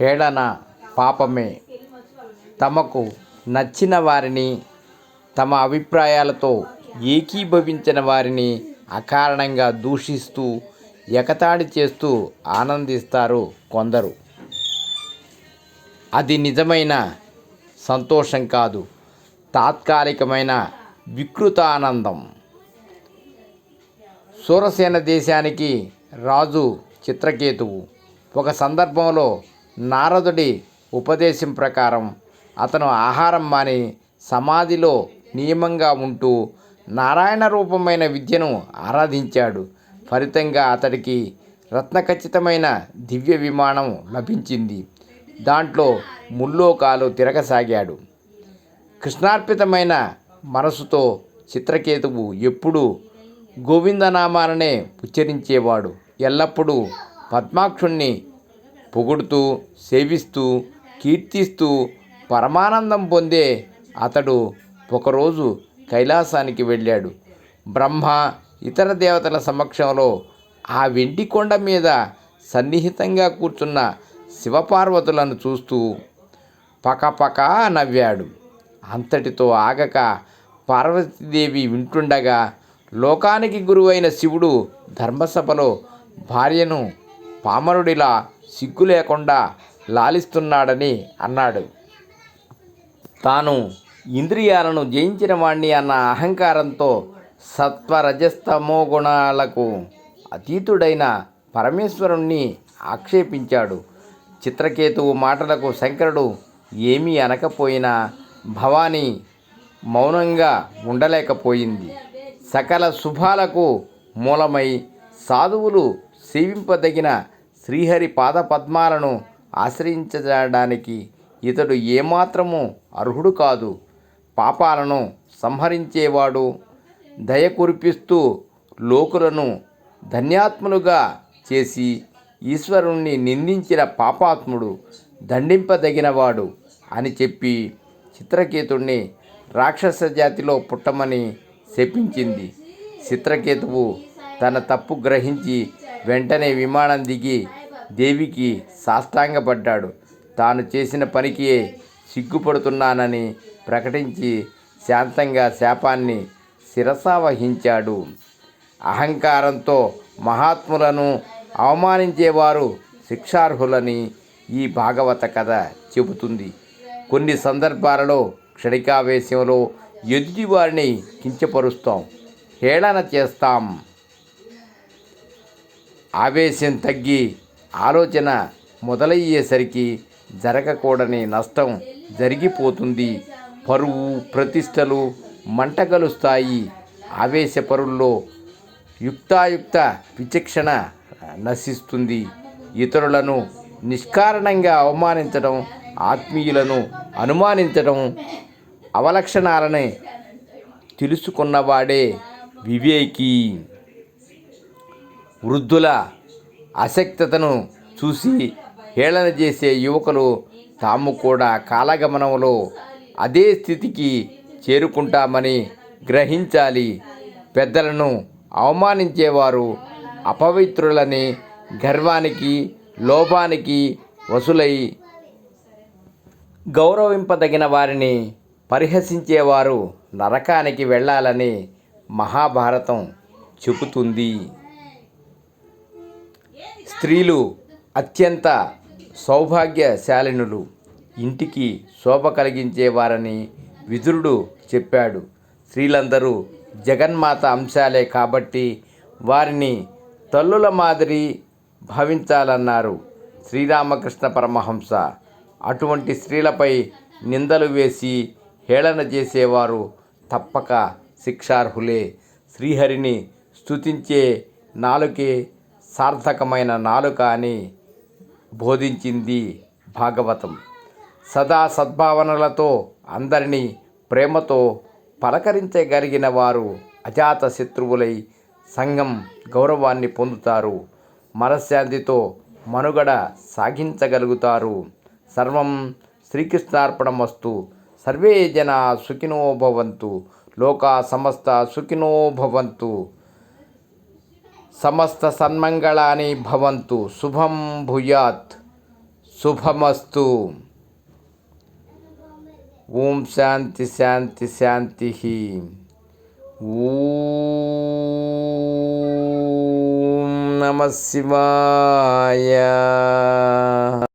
హేళన పాపమే. తమకు నచ్చిన వారిని తమ అభిప్రాయాలతో ఏకీభవించిన వారిని అకారణంగా దూషిస్తూ ఎకతాడి చేస్తూ ఆనందిస్తారు కొందరు. అది నిజమైన సంతోషం కాదు తాత్కాలికమైన వికృత ఆనందం సూరసేన దేశానికి రాజు చిత్రకేతువు. ఒక సందర్భంలో నారదుడి ఉపదేశం ప్రకారం అతను ఆహారం మాని సమాధిలో నియమంగా ఉంటూ నారాయణ రూపమైన విద్యను ఆరాధించాడు. ఫలితంగా అతడికి రత్నఖచ్చితమైన దివ్య విమానం లభించింది. దాంట్లో ముల్లోకాలు తిరగసాగాడు. కృష్ణార్పితమైన మనసుతో చిత్రకేతువు ఎప్పుడూ గోవిందనామాలనే ఉచ్చరించేవాడు. ఎల్లప్పుడూ పద్మాక్షుణ్ణి పొగుడుతూ సేవిస్తూ కీర్తిస్తూ పరమానందం పొందే అతడు ఒకరోజు కైలాసానికి వెళ్ళాడు. బ్రహ్మ ఇతర దేవతల సమక్షంలో ఆ వెండి కొండ మీద సన్నిహితంగా కూర్చున్న శివపార్వతులను చూస్తూ పకపక నవ్వాడు. అంతటితో ఆగక పార్వతీదేవి వింటుండగా లోకానికి గురువైన శివుడు ధర్మసభలో భార్యను పామరుడిలా సిగ్గు లేకుండా లాలిస్తున్నాడని అన్నాడు. తాను ఇంద్రియాలను జయించిన వాణ్ణి అన్న అహంకారంతో సత్వరజస్తమో గుణాలకు అతీతుడైన పరమేశ్వరుణ్ణి ఆక్షేపించాడు. చిత్రకేతువు మాటలకు శంకరుడు ఏమీ అనకపోయినా భవానీ మౌనంగా ఉండలేకపోయింది. సకల శుభాలకు మూలమై సాధువులు సేవింపదగిన శ్రీహరి పాదపద్మాలను ఆశ్రయించడానికి ఇతడు ఏమాత్రము అర్హుడు కాదు. పాపాలను సంహరించేవాడు దయ కురిపిస్తూ లోకులను ధన్యాత్ములుగా చేసి ఈశ్వరుణ్ణి నిందించిన పాపాత్ముడు దండింపదగినవాడు అని చెప్పి చిత్రకేతుణ్ణి రాక్షస జాతిలో పుట్టమని శపించింది. చిత్రకేతువు తన తప్పు గ్రహించి వెంటనే విమానం దిగి దేవికి సాష్టాంగపడ్డాడు. తాను చేసిన పనికి సిగ్గుపడుతున్నానని ప్రకటించి శాంతంగా శాపాన్ని శిరసావహించాడు. అహంకారంతో మహాత్ములను అవమానించేవారు శిక్షార్హులని ఈ భాగవత కథ చెబుతుంది. కొన్ని సందర్భాలలో క్షణికావేశంలో ఎదుటివారిని కించపరుస్తాం. హేళన చేస్తాం. ఆవేశం తగ్గి ఆలోచన మొదలయ్యేసరికి జరగకూడని నష్టం జరిగిపోతుంది. పరువు ప్రతిష్టలు మంటగలుస్తాయి. ఆవేశపరుల్లో యుక్తాయుక్త విచక్షణ నశిస్తుంది. ఇతరులను నిష్కారణంగా అవమానించడం ఆత్మీయులను అనుమానించడం అవలక్షణాలని తెలుసుకున్నవాడే వివేకి. వృద్ధుల అశక్తతను చూసి హేళన చేసే యువకులు తాము కూడా కాలగమనంలో అదే స్థితికి చేరుకుంటామని గ్రహించాలి. పెద్దలను అవమానించేవారు అపవిత్రులని గర్వానికి లోపానికి వసులై గౌరవింపదగిన వారిని పరిహసించేవారు నరకానికి వెళ్ళాలని మహాభారతం చెబుతుంది. స్త్రీలు అత్యంత సౌభాగ్యశాలినులు. ఇంటికి శోభ కలిగించేవారని విదురుడు చెప్పాడు. స్త్రీలందరూ జగన్మాత అంశాలే కాబట్టి వారిని తల్లుల మాదిరి భావించాలన్నారు శ్రీరామకృష్ణ పరమహంస. అటువంటి స్త్రీలపై నిందలు వేసి హేళన చేసేవారు తప్పక శిక్షార్హులే. శ్రీహరిని స్తుతించే నాలుకే సార్థకమైన నాలుక అని బోధించింది భాగవతం. సదా సద్భావనలతో అందరినీ ప్రేమతో పలకరించగలిగిన వారు అజాత శత్రువులై సంఘం గౌరవాన్ని పొందుతారు. మనశ్శాంతితో మనుగడ సాగించగలుగుతారు. సర్వం శ్రీకృష్ణార్పణమస్తు. సర్వే జన సుఖినో భవంతు. లోకా సమస్త సుఖినో భవంతు. సమస్త సన్మంగళాని భవంతు. శుభం భూయాత్. శుభమస్తు. ఓం శాంతి శాంతి శాంతి. ఓం నమ శివాయ.